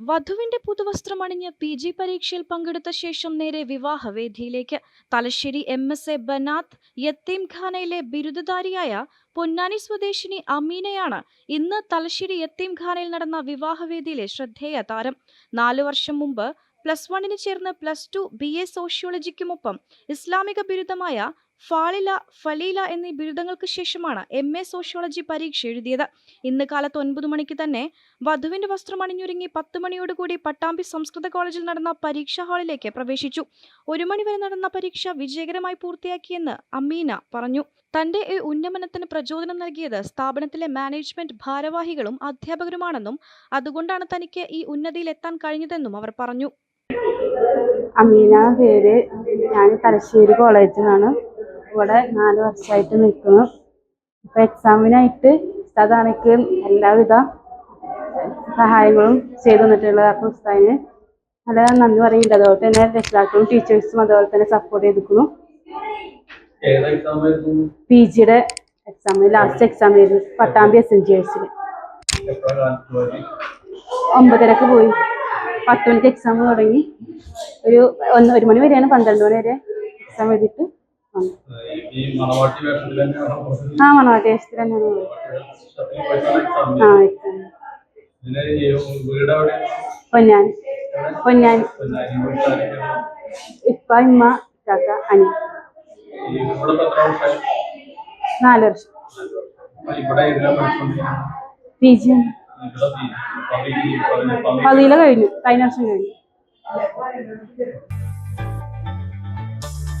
വധുവിന്റെ പുതുവസ്ത്രം അണിഞ്ഞ് P G പരീക്ഷയിൽ പങ്കെടുത്ത ശേഷം നേരെ വിവാഹവേദിയിലേക്ക്. Thalassery M S A Banath യത്തീംഖാനയിലെ ബിരുദധാരിയായ പൊന്നാനി സ്വദേശിനി അമീനയാണ് ഇന്ന് തലശ്ശേരി യത്തീംഖാനയിൽ നടന്ന വിവാഹവേദിയിലെ ശ്രദ്ധേയ താരം. നാലു വർഷം മുമ്പ് പ്ലസ് വണ്ണിന് ചേർന്ന് പ്ലസ് ടു ബി എ സോഷ്യോളജിക്കുമൊപ്പം ഇസ്ലാമിക ബിരുദമായ ഫാളില ഫലീല എന്നീ ബിരുദങ്ങൾക്ക് ശേഷമാണ് എം എ സോഷ്യോളജി പരീക്ഷ എഴുതിയത്. ഇന്ന് കാലത്ത് ഒൻപത് മണിക്ക് തന്നെ വധുവിന്റെ വസ്ത്രം അണിഞ്ഞൊരുങ്ങി പത്ത് മണിയോടുകൂടി പട്ടാമ്പി സംസ്കൃത കോളേജിൽ നടന്ന പരീക്ഷാ ഹാളിലേക്ക് പ്രവേശിച്ചു. ഒരു മണിവരെ നടന്ന പരീക്ഷ വിജയകരമായി പൂർത്തിയാക്കിയെന്ന് അമീന പറഞ്ഞു. തന്റെ ഈ ഉന്നമനത്തിന് പ്രചോദനം നൽകിയത് സ്ഥാപനത്തിലെ മാനേജ്മെന്റ് ഭാരവാഹികളും അധ്യാപകരുമാണെന്നും അതുകൊണ്ടാണ് തനിക്ക് ഈ ഉന്നതിയിൽ എത്താൻ കഴിഞ്ഞതെന്നും അവർ പറഞ്ഞു. അമീന പേര് ഞാൻ തലശ്ശേരി കോളേജിൽ നിന്നാണ്. ഇവിടെ നാല് വർഷമായിട്ട് നിൽക്കുന്നു. ഇപ്പം എക്സാമിനായിട്ട് ഉസ്താദാണെങ്കിൽ എല്ലാവിധ സഹായങ്ങളും ചെയ്തു തന്നിട്ടുള്ളത് അപ്പോൾ ഉസ്താദിന് നല്ല നന്ദി പറയുന്നുണ്ട്. അതുപോലെ തന്നെ രക്ഷിതാക്കളും ടീച്ചേഴ്സും അതുപോലെ തന്നെ സപ്പോർട്ട് ചെയ്തിരിക്കുന്നു. പി ജിയുടെ എക്സാം ലാസ്റ്റ് എക്സാം ആയിരുന്നു. പട്ടാമ്പി എസ് എൻ ജി എസിൽ ഒമ്പതരക്ക് പോയി. പത്ത് മണിക്ക് എക്സാം തുടങ്ങി. ഒരു ഒന്ന് ഒരു മണി വരെയാണ് പന്ത്രണ്ട് മണി വരെ എക്സാം എഴുതിയിട്ട് ആ മണവാട്ടി വേഷത്തിൽ തന്നെയാണ്. ആ പൊന്നാൻ വീട്ടിലാരൊക്കെയാണ്? ഇപ്പ ഇമ്മ കാക്ക അനി നാല് വർഷം. പി ജി പതിയില കഴിഞ്ഞു. കഴിഞ്ഞ വർഷം കഴിഞ്ഞു.